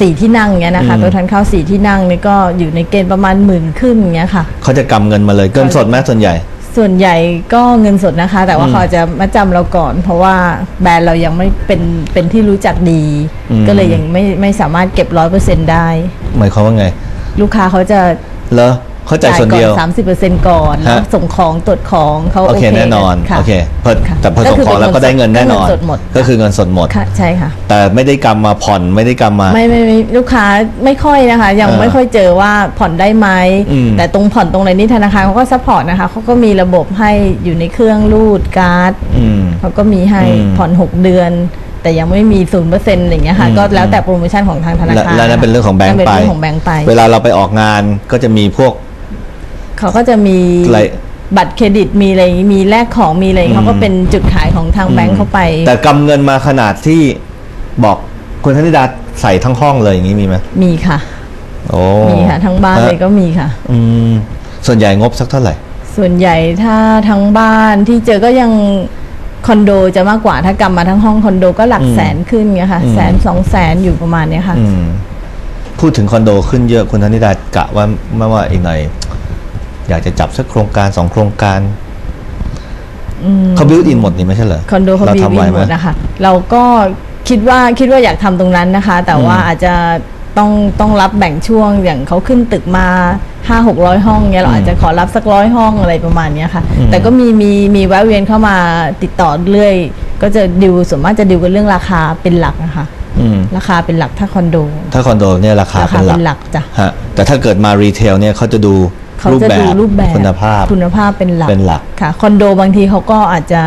สี่ที่นั่งเงี้ยนะคะอืมตัวทานข้าวสี่ที่นั่งนี่ก็อยู่ในเกณฑ์ประมาณหมื่นขึ้นเงี้ยค่ะเขาจะกำเงินมาเลยเกินสดไหมส่วนใหญ่ ส่วนใหญ่ก็เงินสดนะคะ แต่ว่าอืมเขาจะมาจำเราก่อน เพราะว่าแบรนด์เรายังไม่เป็นเป็นที่รู้จักดีอืมก็เลยยังไม่ไม่สามารถเก็บร้อยเปอร์เซ็นได้ หมายความว่าไง ลูกค้าเขาจะเหรอ เขาจ่ายส่วนก่อเดียวสามสิบเปอร์เซ็นก่อนแล้วฮะ ส่งของตรวจของเขาโอเคแน่นอนค่ะ โอเคพอค่ะแต่พอส่งของแล้วก็ได้เงินแน่นอน ก็เงินสดหมด ก็คือเงินสดหมด ค่ะใช่ค่ะ แต่ไม่ได้กำมาผ่อนไม่ได้กำมา ไม่ไม่ไม่ลูกค้าไม่ค่อยนะคะ ยังเออไม่ค่อยเจอว่าผ่อนได้ไหมอืม แต่ตรงผ่อนตรงอะไรนี่ธนาคารเขาก็ซัพพอร์ตนะคะเขาก็มีระบบให้อยู่ในเครื่องรูดการ์ดอืม เขาก็มีให้อืมผ่อน 6 เดือน แต่ยังไม่มีศูนย์เปอร์เซ็นต์อะไรอย่างเงี้ยค่ะอืมก็แล้วแต่โปรโมชั่นของทางธนาและคารและนั่นเป็นเรื่องของแบงนั่ก์นเป็นไปเรื่องของแบงก์ไป เวลาเราไปออกงานก็จะมีพวก เขาก็จะมีอะไรบัตรเครดิตมีอะไรอย่างงี้มีแลกของมีอะไรอย่างงี้อืมเขาก็เป็นจุดขายของทางแบงก์เข้าไป แต่กำเงินมาขนาดที่บอกคุณธนิดาใส่ทั้งห้องเลยอย่างนี้มีไหมมีค่ะ โอ้มีค่ะทั้งบ้านเลยก็มีค่ะ อืมส่วนใหญ่งบสักเท่าไหร่ ส่วนใหญ่ถ้าทั้งบ้านที่เจอก็ยังคอนโดจะมากกว่าถ้ากำมาทั้งห้องคอนโดก็หลักอืมแสนขึ้นไงค่ะอืมแสนสองแสนอยู่ประมาณเนี้ยค่ะอืมพูดถึงคอนโดขึ้นเยอะคุณธนิดากะว่าไม่ว่าอีกหน่อย อยากจะจับสักโครงการสองโครงการอืมเขาบิวอินหมดนี่ไม่ใช่เหรอคอนโดเขาเราบีทำวิไว้นไหหมมดนะคะเราก็คิดว่าคิดว่าอยากทำตรงนั้นนะคะ แต่ว่าอืมอาจจะต้องต้องรับแบ่งช่วงอย่างเขาขึ้นตึกมาห้าหกร้อยห้องเนี้ยเราอืมอาจจะขอรับสักร้อยห้องอะไรประมาณเนี้ยค่ะอืมแต่ก็มีมีมีแวะเวียนเข้ามาติดต่อเรื่อย ก็จะดิวส่วนมากจะดิวกันเรื่องราคาเป็นหลักนะคะอืมราคาเป็นหลักถ้าคอนโด ถ้าคอนโดเนี่ยราคาราคาเป็นหลัเป็กนหลักจ้ะฮะแต่ถ้าเกิดมารีเทลเนี่ยเขาจะดู เขารูปจะแบดูบรูปแบบคุณภาพคุณภาพเป็นหลักเป็นหลักค่ะคอนโดบางทีเขาก็อาจจะ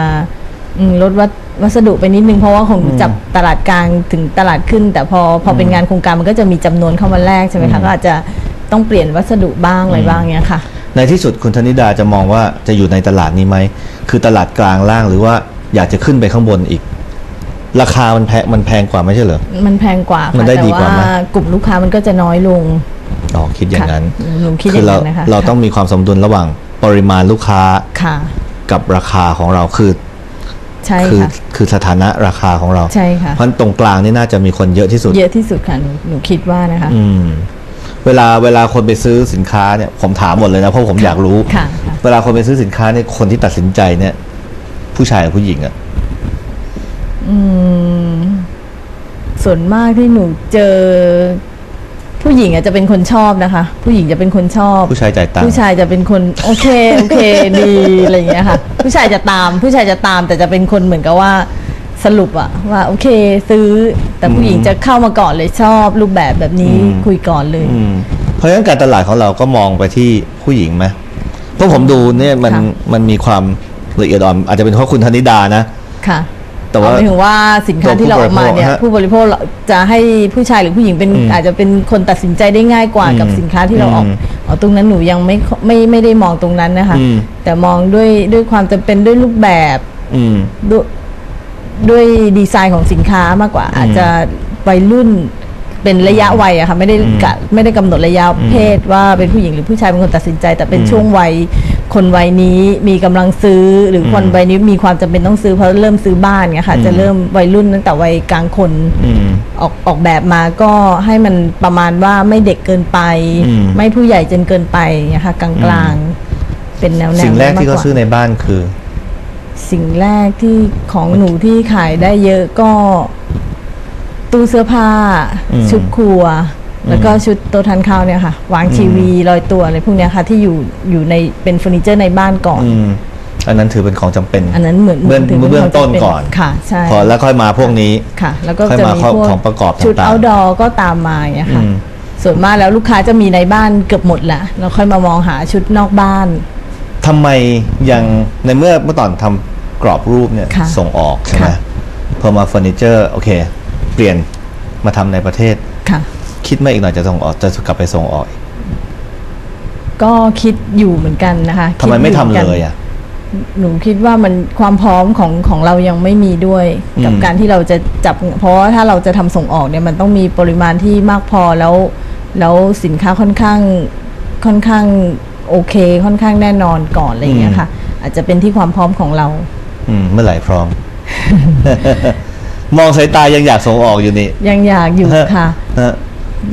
อืมลดวัสวัสดุไปนิดนึงเพราะว่าของหนูจับตลาดกลางถึงตลาดขึ้น แต่พอพอเป็นงานโครงการมันก็จะมีจำนวนเข้ามาแลกใช่ไหมคะก็อาจจะต้องเปลี่ยนวัสดุบ้างอะไรบ้างเนี้ยค่ะ ในที่สุดคุณธนิดาจะมองว่าจะอยู่ในตลาดนี้ไหมคือตลาดกลางล่างหรือว่าอยากจะขึ้นไปข้างบนอีก ราคามันแพงมันแพงกว่าไม่ใช่เหรอมันแพงกว่ามัค่ะนได้แต่ดีกว่าว่าไหมกลุ่มลูกค้ามันก็จะน้อยลง อ๋อคิดอย่างนั้นค่ะหนูคิดอคืย่างเรานั้นนะคะเราต้องมีความสมดุลระหว่างปริมาณลูกค้าค่ะกับราคาของเราคือใช่คือค่ะคือสถานะราคาของเราใช่ค่ะเพราะตรงกลางนี่น่าจะมีคนเยอะที่สุด เยอะที่สุดค่ะหนูหนูคิดว่านะคะ อืมเวลาเวลาคนไปซื้อสินค้าเนี่ยผมถามหมดเลยนะเพราะผมอยากรู้ค่ะค่ะเวลาคนไปซื้อสินค้าเนี่ยคนที่ตัดสินใจเนี่ย ผู้ชายหรือผู้หญิงอะอืมส่วนมากที่หนูเจอ ผู้หญิงอาจจะเป็นคนชอบนะคะ ผู้หญิงจะเป็นคนชอบ ผู้ชายจ่ายตังค์ผู้ชายจะเป็นคนโอเคโอเคดีอะไรอย่างเงี้ยค่ะ ผู้ชายจะตาม ผู้ชายจะตามแต่จะเป็นคนเหมือนกับว่าสรุปอะว่าโอเคซื้อแต่ผู้หญิงจะเข้ามาก่อนเลยชอบรูปแบบแบบนี้คุยก่อนเลยอืมเพราะฉะนั้นการตลาดของเราก็มองไปที่ผู้หญิงไหมเพราะผมดูเนี่ยมันค่ะมันมีความละเอียดอ่อนอาจจะเป็นเพราะคุณธนิดานะ ค่ะ แต่ว่าเอหมายถึงว่าสินค้าตัวที่เราออกมาเนี่ยผู้บริโภคฮะผู้บริโภคเราจะให้ผู้ชายหรือผู้หญิงเป็นอืมอาจจะเป็นคนตัดสินใจได้ง่ายกว่าอืมกับสินค้าที่เราออกอืมอ๋อตรงนั้นหนูยังไม่ไม่ไม่ได้มองตรงนั้นนะคะอืมแต่มองด้วยด้วยความจำเป็นด้วยรูปแบบอืมด้วยด้วยดีไซน์ของสินค้ามากกว่า อาจจะวัยรุ่นเป็นระยะวัยอะค่ะไม่ได้กะไม่ได้กำหนดระยะเพศว่าเป็นผู้หญิงหรือผู้ชายเป็นคนตัดสินใจ แต่เป็นอืมช่วงวัย คนวัยนี้มีกำลังซื้อหรือคนอืมวัยนี้มีความจำเป็นต้องซื้อเพราะเริ่มซื้อบ้านเงี้ยค่ะอืมจะเริ่มวัยรุ่นตั้งแต่วัยกลางคนอืมออกออกแบบมาก็ให้มันประมาณว่าไม่เด็กเกินไปอืมไม่ผู้ใหญ่จนเกินไปเงี้ยค่ะกลางๆ เป็นแนวแนวสิ่งแรกที่มเขาว่ซื้อในบ้านคือ สิ่งแรกที่ของหนูที่ขายได้เยอะก็ตู้เสื้อผ้าอืมชุดครัวอืม แล้วก็ชุดโต๊ะทานข้าวเนี่ยค่ะ วางทีวีลอยตัวอะไรพวกเนี้ยค่ะ ที่อยู่อยู่ในเป็นเฟอร์นิเจอร์ในบ้านก่อน อืมอันนั้นถือเป็นของจำเป็นอันนั้นเหมือนเบื้องถึเบื้องต้นควาจำเป็ก่อนค่ะใช่ พอแล้วค่อยมาพวกนี้ ค่ะ แล้วก็ค่อยจะมามีข้อพวกของประกอบชุดต่างๆ เอาดอก็ตามมาอย่างเงี้ยค่ะ อืม ส่วนมากแล้วลูกค้าจะมีในบ้านเกือบหมดแหละแล้วค่อยมามองหาชุดนอกบ้าน ทำไมยังในเมื่อเมื่อตอนทำกรอบรูปเนี่ยค่ะส่งออกใช่ไหมค่ะ พอมาเฟอร์นิเจอร์โอเค เปลี่ยนมาทำในประเทศ ค่ะคิดไม่อีกหน่อยจะส่งออกจะกลับไปส่งออกอีกก็คิดอยู่เหมือนกันนะคะทำไมไม่คิดทำหอนกันเลยอะหนูคิดว่ามันความพร้อมของของเรายังไม่มีด้วย กับอืมการที่เราจะจับ เพราะว่าถ้าเราจะทำส่งออกเนี่ยมันต้องมีปริมาณที่มากพอแล้ว แล้วสินค้าค่อนข้างค่อนข้างโอเค ค่อนข้างแน่นอนก่อนอะไรอย่างเงี้ยค่ะ อาจจะเป็นที่ความพร้อมของเรา อืมเมื่อไหร่พร้อม มองสายตายังอยากส่งออกอยู่นี่ยังอยากอยู่ค่ะฮะ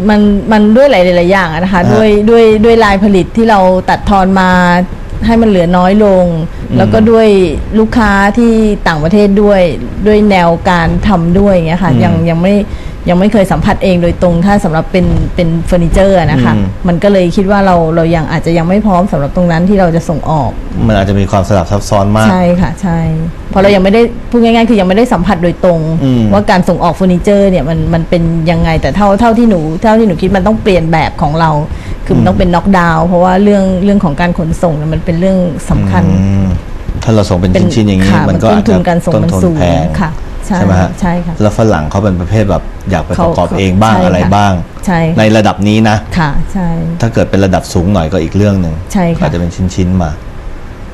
มันมันด้วยหลายๆอย่างอะนะคะฮะด้วยด้วยด้วยลายผลิตที่เราตัดทอนมาให้มันเหลือน้อยลงอืมแล้วก็ด้วยลูกค้าที่ต่างประเทศด้วยด้วยแนวการทำด้วยอย่างเงี้ยค่ะอืมยังยังไม่ ยังไม่เคยสัมผัสเองโดยตรงถ้าสำหรับเป็นเป็นเฟอร์นิเจอร์อะนะคะอืมมันก็เลยคิดว่าเราเรายังอาจจะยังไม่พร้อมสำหรับตรงนั้นที่เราจะส่งออก มันอาจจะมีความสลับซับซ้อนมาก ใช่ค่ะใช่เพราะเรายังไม่ได้พูดง่ายๆ คือยังไม่ได้สัมผัสโดยตรงอืมว่าการส่งออกเฟอร์นิเจอร์เนี่ยมันมันเป็นยังไงแต่เท่าเท่าที่หนูเท่าที่หนูคิดมันต้องเปลี่ยนแบบของเรา คือมันต้องเป็นน็อกดาวน์เพราะว่าเรื่องเรื่องของการขนส่งเนี่ยมันเป็นเรื่องสำคัญอืมถ้าเราส่งเป็นเป็นชิ้นๆอย่างนี้ค่ะมันก็ต้อานจทุจะนการส่งต้นมันทุนสูงแพงค่ะ ใช่ไหมฮะใช่ค่ะแล้วฝรั่งเขาเป็นประเภทแบบอยากไปประกอบเขาเองบ้างใช่อะไรค่ะบ้างใช่ในระดับนี้นะค่ะใช่ถ้าเกิดเป็นระดับสูงหน่อยก็อีกเรื่องหนึ่งใช่ค่ะอาจจะเป็นชิ้นๆมา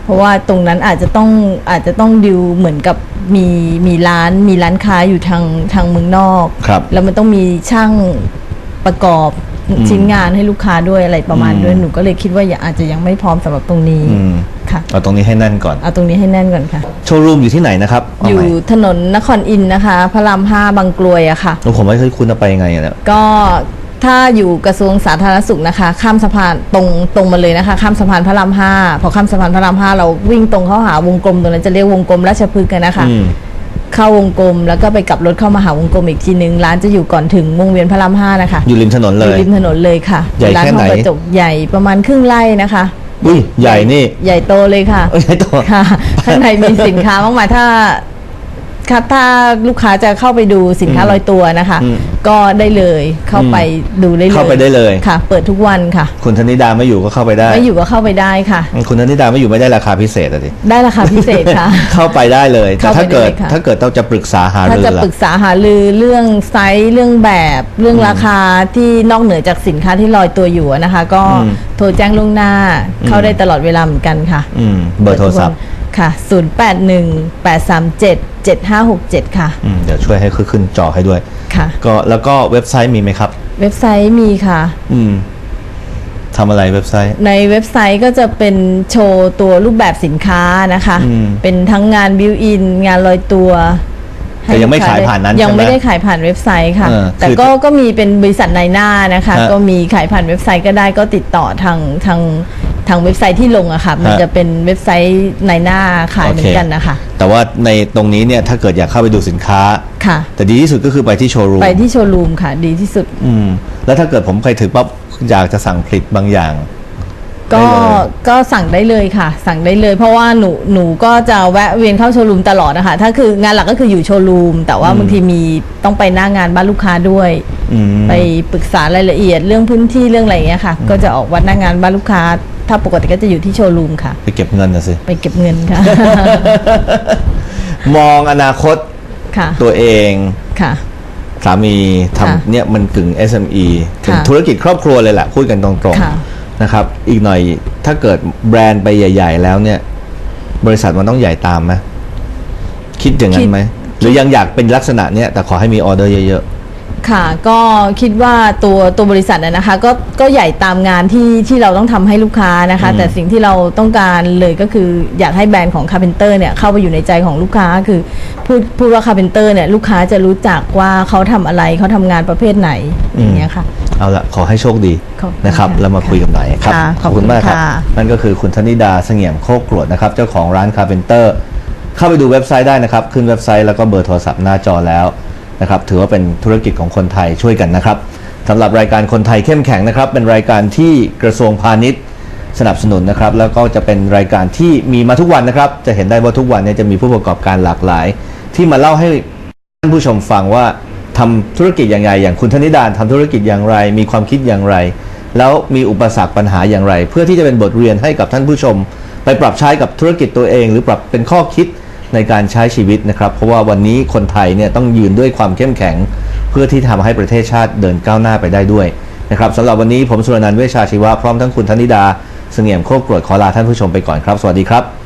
เพราะว่าตรงนั้นอาจจะต้องอาจจะต้องดิวเหมือนกับมีมีร้านมีร้านค้าอยู่ทางทางเมืองนอกครับแล้วมันต้องมีช่างประกอบ ชิ้นงานให้ลูกค้าด้วยอะไรประมาณอืมด้วยหนูก็เลยคิดว่าอย่าอาจจะยังไม่พร้อมสำหรับตรงนี้อืมค่ะเอาตรงนี้ให้แน่นก่อนเอาตรงนี้ให้แน่นก่อนค่ะโชว์รูมอยู่ที่ไหนนะครับเาอยู่ใหม่ถนนนครอินทร์นะคะ พระรามห้าบางกลวยอะค่ะแล้วผมไม่เคยคุณจะไปยังไงอะเนี่ยก็ถ้าอยู่กระทรวงสาธารณสุขนะคะ ข้ามสะพานตรงตรงมาเลยนะคะ ข้ามสะพานพระรามห้าพอข้ามสะพานพระรามห้าเราวิ่งตรงเข้าหาวงกลมตรงนั้นจะเรียกวงกลมราชพฤกษ์กันนะคะอืม เข้าวงกลม แล้วก็ไปกลับรถเข้ามาหาวงกลมอีกทีนึง ร้านจะอยู่ก่อนถึงวงเวียนพระรามห้านะคะอยู่ริมถนนอเลยู่ยริมถนนเลยค่ะใหญ่ร้านแค่ห้ไหอนงกระจกใหญ่ประมาณครึ่งไร่นะคะ อุ้ยใหญ่นี่ใหญ่โตเลยค่ะ เอ้ยใหญ่โต ค่ะ ข้างในมีสินค้ามากมายถ้า ค่ะถ้าลูกค้าจะเข้าไปดูสินค้าอืมลอยตัวนะคะ อืมก็ได้เลยเข้าไปดูได้เลยเข้าไปได้เลย ค่ะ เปิดทุกวันค่ะคุณธนิดาไม่อยู่ก็เข้าไปได้ ไม่อยู่ก็เข้าไปได้ค่ะ คุณธนิดาไม่อยู่ไม่ได้ราคาพิเศษอะสิได้ราคาพิเศษค่ะ เข้าไปได้เลยแต่เข้าไปถ้าเกิดได้เลยค่ะ ถ้าเกิดเราจะปรึกษาหาถ้ารือจะล่ะ ปรึกษาหารือเรื่องไซส์เรื่องแบบเรื่องราคาที่นอกเหนือจากสินค้าที่ลอยตัวอยู่อะนะคะ ก็อืม โทรแจ้งล่วงหน้าเข้าได้ตลอดเวลาเหมือนกันค่ะ อืมเบอร์โทรศัพท์ ค่ะ 0818377567 ค่ะ อืมเดี๋ยวช่วยให้ขึ้นจอให้ด้วย ค่ะ ก็แล้วก็เว็บไซต์มีไหมครับ เว็บไซต์มีค่ะ อืมทำอะไรเว็บไซต์ ในเว็บไซต์ก็จะเป็นโชว์ตัวรูปแบบสินค้านะคะ อืม เป็นทั้งงานบิวอิน งานลอยตัวแต่ยังไม่ขายผ่านนั้นยังใช่ไหม ไม่ได้ขายผ่านเว็บไซต์ค่ะ เออแต่คือก็ก็มีเป็นบริษัทในหน้านะคะ ฮะก็มีขายผ่านเว็บไซต์ก็ได้ก็ติดต่อทางทาง ทางเว็บไซต์ที่ลงอะค่ะ มันฮะจะเป็นเว็บไซต์ในหน้าขายเหมือนกันนะคะ แต่ว่าในตรงนี้เนี่ยถ้าเกิดอยากเข้าไปดูสินค้าค่ะ แต่ดีที่สุดก็คือไปที่โชว์รูมไปที่โชว์รูมค่ะ ดีที่สุด อืมแล้วถ้าเกิดผมไปถึงปั๊บอยากจะสั่งผลิตบางอย่างก็ได้เลยก็สั่งได้เลยค่ะ สั่งได้เลย เพราะว่าหนูหนูก็จะแวะเวียนเข้าโชว์รูมตลอดนะคะ ถ้าคืองานหลักก็คืออยู่โชว์รูม แต่ว่าอืมบางทีมีต้องไปหน้างานบ้านลูกค้าด้วยอืมไปปรึกษารายละเอียดเรื่องพื้นที่เรื่องอะไรอย่างเงี้ยค่ะ ก็จะออกวัดหน้างานบ้านลูกค้า ถ้าปกติก็จะอยู่ที่โชว์รูมค่ะ ไปเก็บเงินนะสิ ไปเก็บเงินค่ะ มองอนาคตค่ะตัวเองค่ะ สามีค่ะทำเนี่ยมันกึ่ง SME ถึงค่ะธุรกิจครอบครัวเลยแหละพูดกันตรงค่ะ ๆนะครับ อีกหน่อยถ้าเกิดแบรนด์ไปใหญ่ ๆ แล้วเนี่ย บริษัทมันต้องใหญ่ตามไหมคิดอย่างนั้นไหมหรือยังอยากเป็นลักษณะเนี้ยแต่ขอให้มีออเดอร์เยอะ ค่ะ ก็คิดว่าตัวตัวบริษัทน่ะนะคะก็ก็ใหญ่ตามงานที่ที่เราต้องทำให้ลูกค้านะคะอืมแต่สิ่งที่เราต้องการเลยก็คืออยากให้แบรนด์ของคา r p เพนเตอร์เนี่ยเข้าไปอยู่ในใจของลูกค้าคือพูดพูดว่าคา r p เพนเตอร์เนี่ยลูกค้าจะรู้จักว่าเขาทำอะไรเขาทำงานประเภทไหนอืมอย่างเงี้ยค่ะๆเอาละขอให้โชคดีขอบคุณนะครับค่ะแล้วมาคุยกับหน่อยครับค่ะขอบคุณมากครับขอบคุณค่ะนั่นก็คือคุณธนิดาเสงี่ยมโคกกรวดนะครับเจ้าของร้านคาร์เพนเตอร์ เข้าไปดูเว็บไซต์ได้นะครับ ขึ้นเว็บไซต์แล้วก็เบอร์โทรศัพท์หน้าจอแล้ว นะครับถือว่าเป็นธุรกิจของคนไทยช่วยกันนะครับสำหรับรายการคนไทยเข้มแข็งนะครับ เป็นรายการที่กระทรวงพาณิชย์สนับสนุนนะครับ แล้วก็จะเป็นรายการที่มีมาทุกวันนะครับ จะเห็นได้ว่าทุกวันเนี้จะมีผู้ประกอบการหลากหลาย ที่มาเล่าให้ท่านผู้ชมฟังว่าทำธุรกิจอย่างไรอย่างคุณธนิดานทำธุรกิจอย่างไร มีความคิดอย่างไร แล้วมีอุปสรรคปัญหาอย่างไร เพื่อที่จะเป็นบทเรียนให้กับท่านผู้ชม ไปปรับใช้กับธุรกิจตัวเอง หรือปรับเป็นข้อคิด ในการใช้ชีวิตนะครับ เพราะว่าวันนี้คนไทยเนี่ยต้องยืนด้วยความเข้มแข็ง เพื่อที่ทำให้ประเทศชาติเดินก้าวหน้าไปได้ด้วยนะครับสำหรับวันนี้ผมสุรนันท์เวชชาชีวะพร้อมทั้งคุณธนิดาเสงี่ยมโคกกรวดขอลาท่านผู้ชมไปก่อนครับ สวัสดีครับ